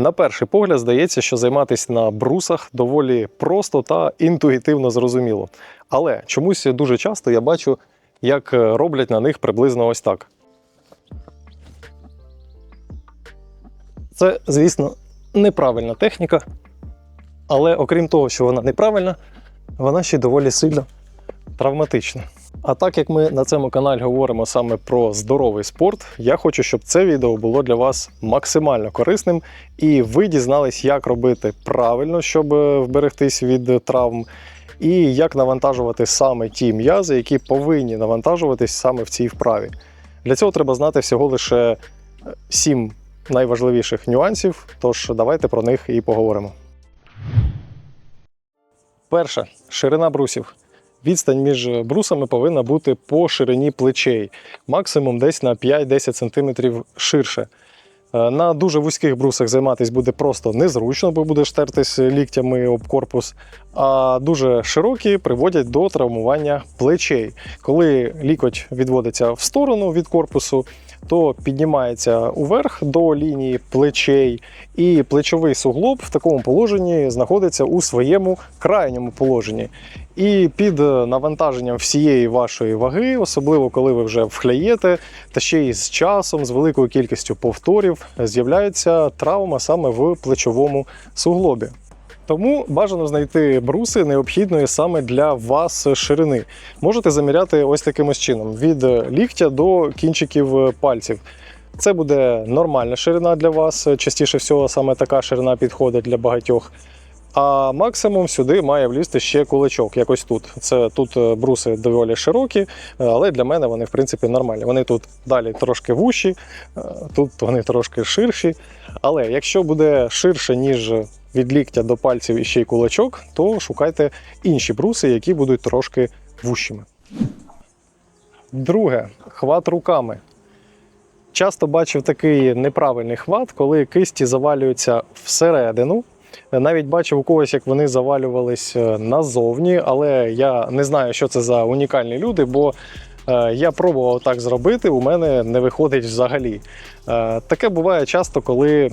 На перший погляд здається, що займатися на брусах доволі просто та інтуїтивно зрозуміло. Але чомусь дуже часто я бачу, як е, роблять на них приблизно ось так. Це, звісно, неправильна техніка, але окрім того, що вона неправильна, вона ще й доволі сильно травматична. А так як ми на цьому каналі говоримо саме про здоровий спорт, я хочу, щоб це відео було для вас максимально корисним, і ви дізнались, як робити правильно, щоб е, вберегтись від травм, і як навантажувати саме ті м'язи, які повинні навантажуватись саме в цій вправі. Для цього треба знати всього лише 7 найважливіших нюансів, тож давайте про них і поговоримо. Перше ширина брусів. Відстань між брусами повинна бути по ширині плечей, максимум десь на 5-10 см ширше. Е, На дуже вузьких брусах займатися буде просто незручно, бо будеш тертись ліктями об корпус. А дуже широкі приводять до травмування плечей. Коли лікоть відводиться в сторону від корпусу, то піднімається уверх до лінії плечей, і плечовий суглоб в такому положенні знаходиться у своєму крайньому положенні. І під е, навантаженням всієї вашої ваги, особливо коли ви вже вхляєте, та ще й з часом, з великою кількістю повторів, з'являється травма саме в плечовому суглобі. Тому бажано знайти бруси необхідної саме для вас ширини. Можете заміряти ось таким ось чином: від ліктя до кінчиків пальців. Це буде нормальна ширина для вас. Частіше всього, саме така ширина підходить для багатьох. А максимум сюди має влізти ще кулачок, якось тут. Це тут е, бруси доволі широкі, е, але для мене вони в принципі нормальні. Вони тут далі трошки вущі, е, тут вони трошки ширші. Але якщо буде ширше, ніж від ліктя до пальців і ще й кулачок, то шукайте інші бруси, які будуть трошки вущими. Друге хват руками. Часто бачив такий неправильний хват, коли кисті завалюються всередину. Навіть бачив у когось, як вони завалювались е, назовні, але я не знаю, що це за унікальні люди, бо е, я пробував так зробити, у мене не виходить взагалі. Е, Таке буває часто, коли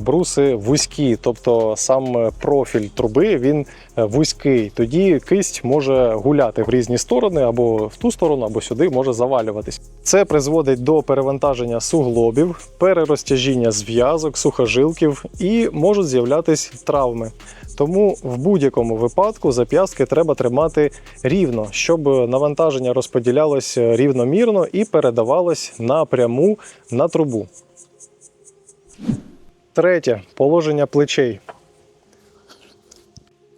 бруси вузькі, тобто сам профіль труби він е, вузький. Тоді кисть може гуляти в різні сторони, або в ту сторону, або сюди може завалюватись. Це призводить до перевантаження суглобів, перерозтяжіння зв'язок, сухожилків і можуть з'являтись травми. Тому в будь-якому випадку зап'ястки треба тримати рівно, щоб навантаження розподілялось рівномірно і передавалось напряму на трубу. Третє положення плечей.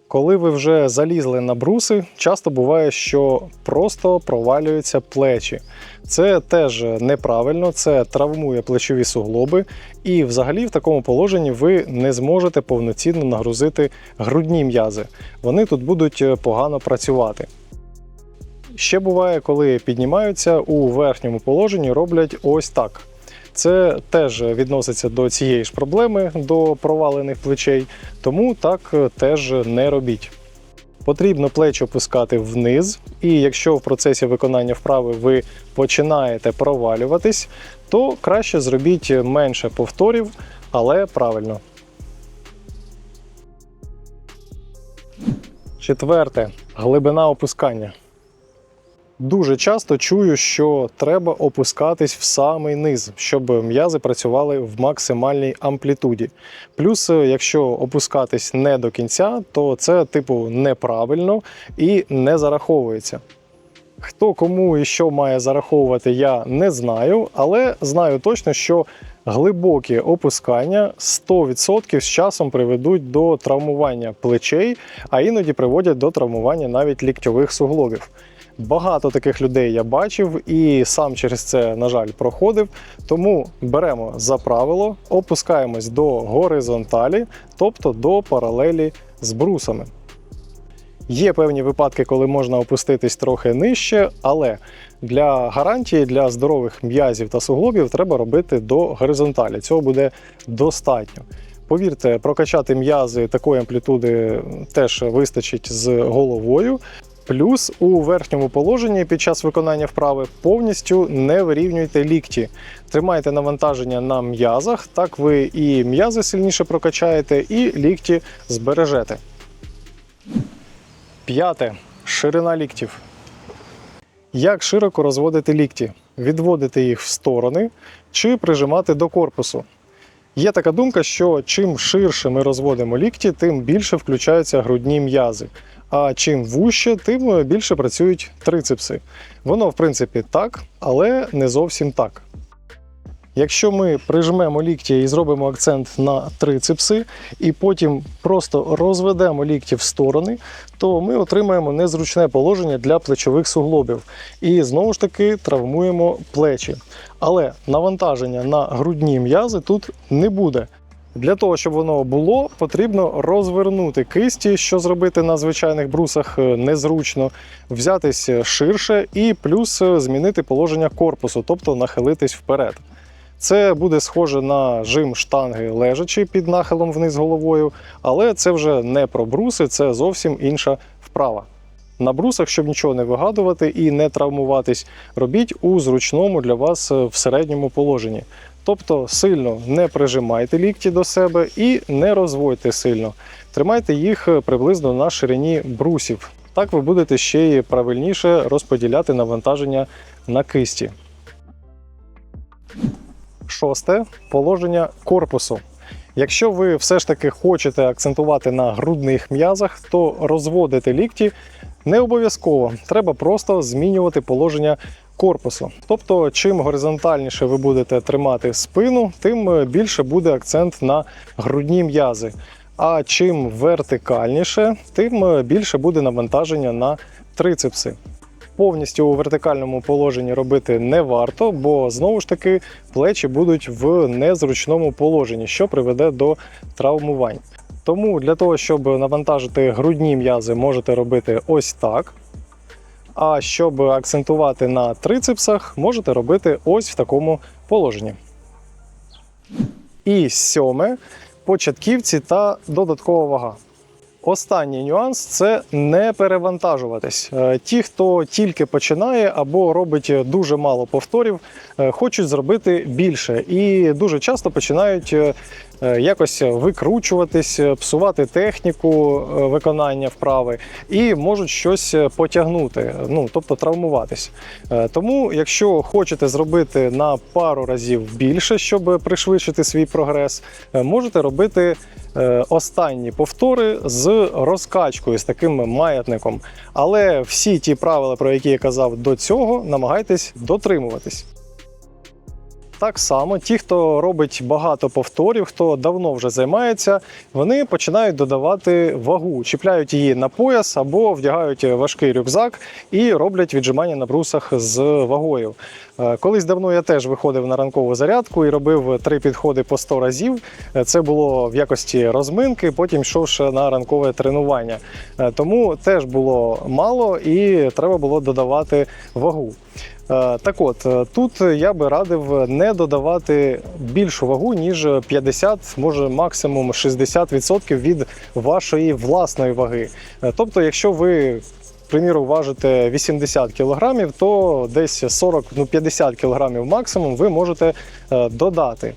Коли ви вже залізли на бруси, часто буває, що просто провалюються плечі. Це теж неправильно, це травмує плечові суглоби, і взагалі в такому положенні ви не зможете повноцінно нагрузити грудні м'язи. Вони тут будуть погано працювати. Ще буває, коли піднімаються у верхньому положенні, роблять ось так. Це теж відноситься до цієї ж проблеми, до провалених плечей, тому так теж не робіть. Потрібно плечі опускати вниз, і якщо в процесі виконання вправи ви починаєте провалюватись, то краще зробіть менше повторів, але правильно. Четверте глибина опускання. Дуже часто чую, що треба опускатись в самий низ, щоб м'язи працювали в максимальній амплітуді. Плюс, е, якщо опускатись не до кінця, то це типу неправильно і не зараховується. Хто кому і що має зараховувати, я не знаю, але знаю точно, що глибокі опускання 100% з часом приведуть до травмування плечей, а іноді приводять до травмування навіть ліктьових суглобів. Багато таких людей я бачив і сам через це, на жаль, проходив. Тому беремо за правило, опускаємось до горизонталі, тобто до паралелі з брусами. Є певні випадки, коли можна опуститись трохи нижче, але для гарантії для здорових м'язів та суглобів треба робити до горизонталі. Цього буде достатньо. Повірте, прокачати м'язи такої амплітуди теж вистачить з головою. Плюс у верхньому положенні під час виконання вправи повністю не вирівнюйте лікті. Тримайте навантаження на м'язах, так ви і м'язи сильніше прокачаєте, і лікті збережете. П'яте. Ширина ліктів. Як широко розводити лікті? Відводити їх в сторони чи прижимати до корпусу. Є така думка, що чим ширше ми розводимо лікті, тим більше включаються грудні м'язи. А чим вужче, тим більше працюють трицепси. Воно, в принципі, так, але не зовсім так. Якщо ми прижмемо лікті і зробимо акцент на трицепси, і потім просто розведемо лікті в сторони, то ми отримаємо незручне положення для плечових суглобів і знову ж таки травмуємо плечі. Але навантаження на грудні м'язи тут не буде. Для того, щоб воно було, потрібно розвернути кисті, що зробити на звичайних брусах е, незручно, взятись ширше і плюс е, змінити положення корпусу, тобто нахилитись вперед. Це буде схоже на жим штанги лежачи під нахилом вниз головою, але це вже не про бруси, це зовсім інша вправа. На брусах, щоб нічого не вигадувати і не травмуватись, робіть у зручному для вас е, в середньому положенні. Тобто сильно не прижимайте лікті до себе і не розводьте сильно. Тримайте їх е, приблизно на ширині брусів. Так ви будете ще й правильніше розподіляти навантаження на кисті. Шосте положення корпусу. Якщо ви все ж таки хочете акцентувати на грудних м'язах, то розводити лікті не обов'язково. Треба просто змінювати положення корпусу. Тобто, чим горизонтальніше ви будете тримати спину, тим більше буде акцент на грудні м'язи. А чим вертикальніше, тим більше буде навантаження на трицепси. Повністю у вертикальному положенні робити не варто, бо знову ж таки плечі будуть в незручному положенні, що приведе до травмувань. Тому для того, щоб навантажити грудні м'язи, можете робити ось так. А щоб акцентувати на трицепсах, можете робити ось в такому положенні. І сьоме початківці та додаткова вага. Останній нюанс це не перевантажуватись. Е, Ті, хто тільки починає або робить дуже мало повторів, е, хочуть зробити більше і дуже часто починають е, якось викручуватись, е, псувати техніку е, виконання вправи і можуть щось потягнути, ну тобто травмуватись. Е, Тому, якщо хочете зробити на пару разів більше, щоб пришвидшити свій прогрес, е, можете робити е, останні повтори з розкачкою, з таким маятником. Але всі ті правила, про які я казав до цього, намагайтесь дотримуватись. Так само, ті, хто робить багато повторів, хто давно вже займається, вони починають додавати вагу, чіпляють її на пояс або вдягають важкий рюкзак і роблять віджимання на брусах з вагою. Е, Колись давно я теж виходив на ранкову зарядку і робив три підходи по 100 разів. Е, Це було в якості розминки, потім йшов ще на ранкове тренування. Е, Тому теж було мало і треба було додавати вагу. Е, Так от, е, тут я би радив не додавати більшу вагу, ніж 50, може максимум 60% від вашої власної ваги. Е, Тобто, якщо ви приміру, важите 80 кг, то десь 40 ну 50 кг максимум ви можете додати.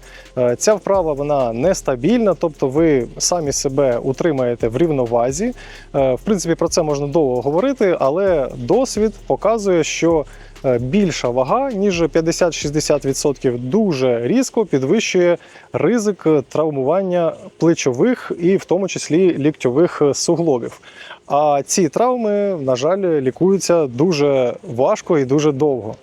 Ця вправа вона нестабільна, тобто ви самі себе утримаєте в рівновазі. В принципі, про це можна довго говорити, але досвід показує, що більша вага, ніж 50-60%, дуже різко підвищує ризик травмування плечових і в тому числі ліктьових суглобів. А ці травми, на жаль, лікуються дуже важко і дуже довго.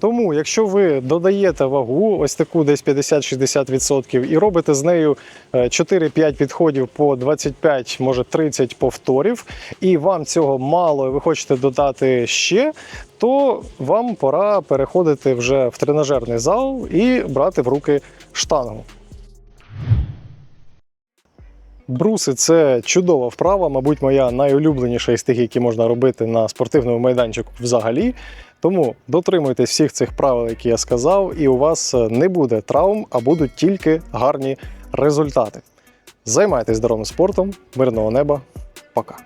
Тому, якщо ви додаєте вагу, ось таку десь 50-60%, і робите з нею е, 4-5 підходів по 25, може 30 повторів, і вам цього мало, і ви хочете додати ще, то вам пора переходити вже в тренажерний зал і брати в руки штангу. Бруси це чудова вправа, мабуть, моя найулюбленіша із тих, які можна робити на спортивному майданчику взагалі. Тому дотримуйтесь всіх цих правил, які я сказав, і у вас не буде травм, а будуть тільки гарні результати. Займайтесь здоровим спортом, мирного неба. Пока.